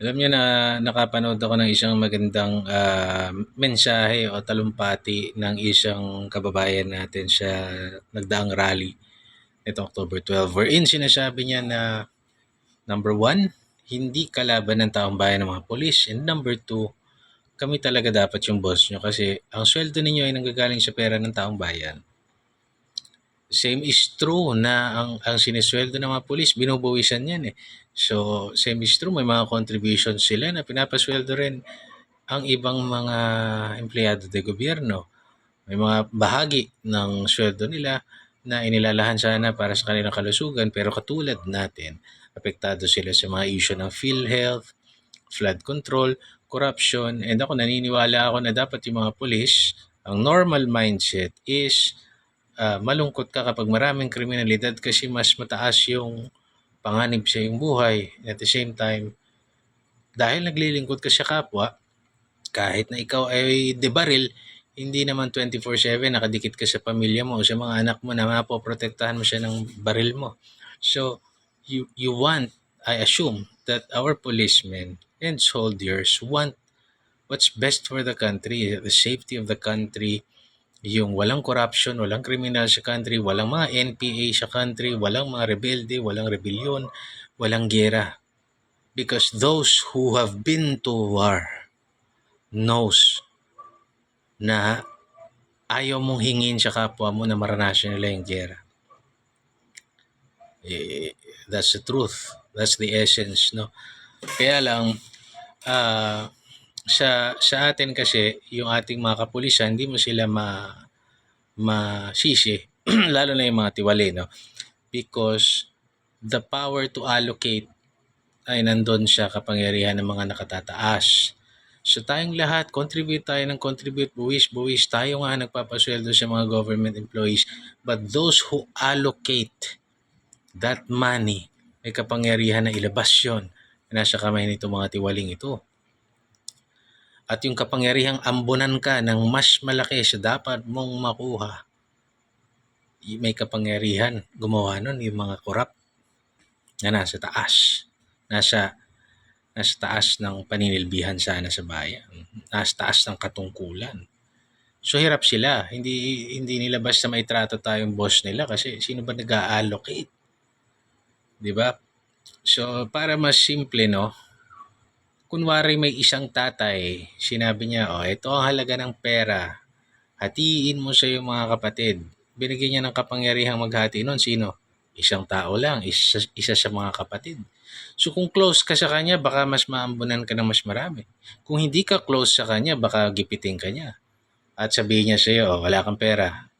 Alam niyo na nakapanood ako ng isang magandang ah, mensahe o talumpati ng isang kababayan natin sa nagdaang rally nitong October 12 wherein sinasabi niya na number one, hindi kalaban ng taong bayan ng mga polis and number two, kami talaga dapat yung boss nyo kasi ang sweldo ninyo ay nanggagaling sa pera ng taong bayan. Same is true na ang, ang sinisweldo ng mga polis, binubuwisan yan eh. So, same is true, may mga contributions sila na pinapasweldo rin ang ibang mga empleyado de gobyerno. May mga bahagi ng sweldo nila na inilalahan sana para sa kanilang kalusugan pero katulad natin, apektado sila sa mga issue ng PhilHealth, flood control, corruption, and ako naniniwala ako na dapat yung mga polis, ang normal mindset is ah, malungkot ka kapag maraming kriminalidad kasi mas mataas yung panganib sa iyong buhay. At the same time, dahil naglilingkod ka sa kapwa, kahit na ikaw ay debaril, hindi naman 24-7 nakadikit ka sa pamilya mo o sa mga anak mo na mapoprotektahan mo siya ng baril mo. So, you, you want, I assume, that our policemen and soldiers want what's best for the country, the safety of the country, yung walang corruption, walang kriminal sa country, walang mga NPA sa country, walang mga rebelde, walang rebellion, walang gera. Because those who have been to war knows na ayaw mong hingin sa kapwa mo na maranasan nila yung gera. Eh, that's the truth. That's the essence, no? Kaya lang, ah, sa, sa atin kasi, yung ating mga kapulisan, hindi mo sila ma, masisi, lalo na yung mga tiwali, no? Because the power to allocate ay nandun sa kapangyarihan ng mga nakatataas. So tayong lahat, contribute tayo ng contribute, buwis, buwis. Tayo nga nagpapasweldo sa mga government employees. But those who allocate that money, may kapangyarihan na ilabas na nasa kamay nito mga tiwaling ito. At yung kapangyarihang ambunan ka ng mas malaki sa dapat mong makuha, may kapangyarihan gumawa nun yung mga korap na nasa taas. Nasa nasa taas ng paninilbihan sana sa bayan. Nasa taas ng katungkulan. So hirap sila. Hindi hindi nila basta may trato tayong boss nila kasi sino ba nag-allocate? 'Di ba? So para mas simple no, kunwari may isang tatay, sinabi niya, oh, ito ang halaga ng pera. Hatiin mo sa iyong mga kapatid. Binigyan niya ng kapangyarihang maghati nun. Sino? Isang tao lang, isa, isa sa mga kapatid. So kung close ka sa kanya, baka mas maambunan ka ng mas marami. Kung hindi ka close sa kanya, baka gipitin ka niya. At sabihin niya sa iyo, oh, wala kang pera.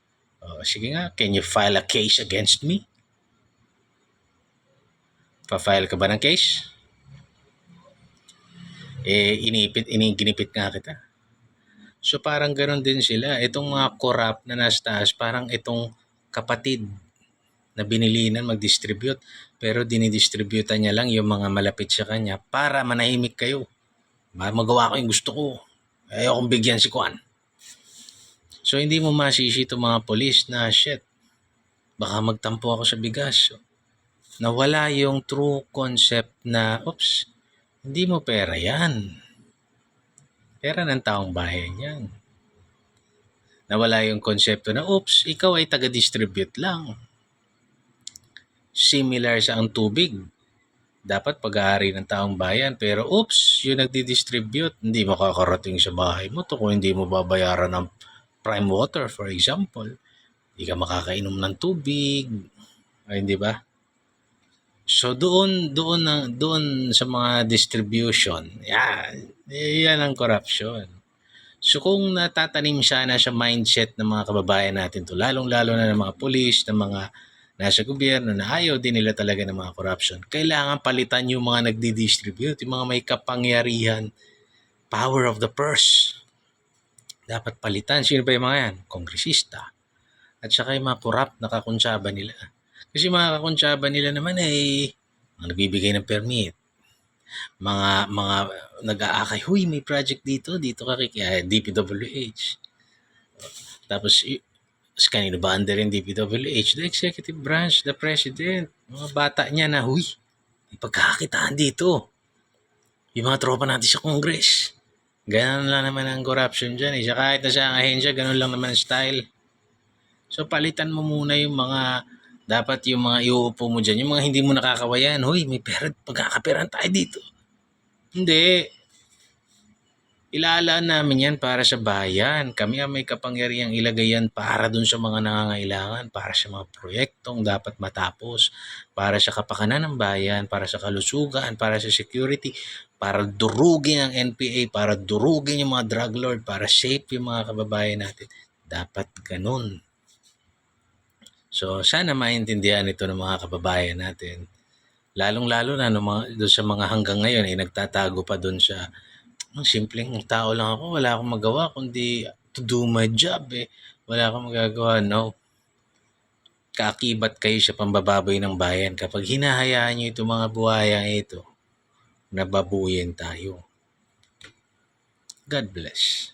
Oh, sige nga, can you file a case against me? Pa-file ka ba ng case? Eh, inipit, iniginipit nga kita. So parang ganon din sila. Itong mga corrupt na nasa taas, parang itong kapatid na binilinan mag-distribute. Pero dinidistributan niya lang yung mga malapit sa kanya para manahimik kayo. Ma- Magawa ko yung gusto ko. Ayaw kong bigyan si Kwan. So hindi mo masisi itong mga polis na shit. Baka magtampo ako sa bigas. Nawala yung true concept na, oops, hindi mo pera yan. Pera ng taong bayan yan. Nawala yung konsepto na, oops, ikaw ay taga-distribute lang. Similar sa ang tubig. Dapat pag-aari ng taong bayan. Pero oops, yung nagdi-distribute, hindi makakarating sa bahay mo to kung hindi mo babayaran ng prime water, for example. Hindi ka makakainom ng tubig. Ay, hindi ba? So doon doon na, doon sa mga distribution, yan, yan ang corruption. So kung natatanim sana sa mindset ng mga kababayan natin to, lalong-lalo na ng mga pulis, ng mga nasa gobyerno na ayaw din nila talaga ng mga corruption, kailangan palitan yung mga nagdi-distribute, yung mga may kapangyarihan, power of the purse. Dapat palitan. Sino ba yung mga yan? Kongresista. At saka yung mga corrupt na kakuntsaba nila. Kasi mga kakuntsaba nila naman ay mga nagbibigay ng permit. Mga mga nag-aakay, huy, may project dito, dito ka kay DPWH. Tapos, kanino ba under yung DPWH? The executive branch, the president, mga bata niya na, huy, may pagkakakitaan dito. yung mga tropa natin sa Congress. Ganun lang naman ang corruption dyan. Eh. Siya kahit na siya ang ahensya, ganun lang naman ang style. So palitan mo muna yung mga dapat yung mga iuupo mo dyan, yung mga hindi mo nakakawayan, huy, may pera, pagkakaperan tayo dito. Hindi. Ilalaan namin yan para sa bayan. Kami ang may kapangyarihang ilagay yan para dun sa mga nangangailangan, para sa mga proyektong dapat matapos, para sa kapakanan ng bayan, para sa kalusugan, para sa security, para durugin ang NPA, para durugin yung mga drug lord, para safe yung mga kababayan natin. Dapat ganun. So, sana maintindihan ito ng mga kababayan natin. Lalong-lalo na no, mga, doon sa mga hanggang ngayon ay nagtatago pa doon sa ang simpleng tao lang ako, wala akong magawa kundi to do my job eh. Wala akong magagawa, no. Kaakibat kayo sa pambababoy ng bayan kapag hinahayaan nyo itong mga buhaya ito, nababuyin tayo. God bless.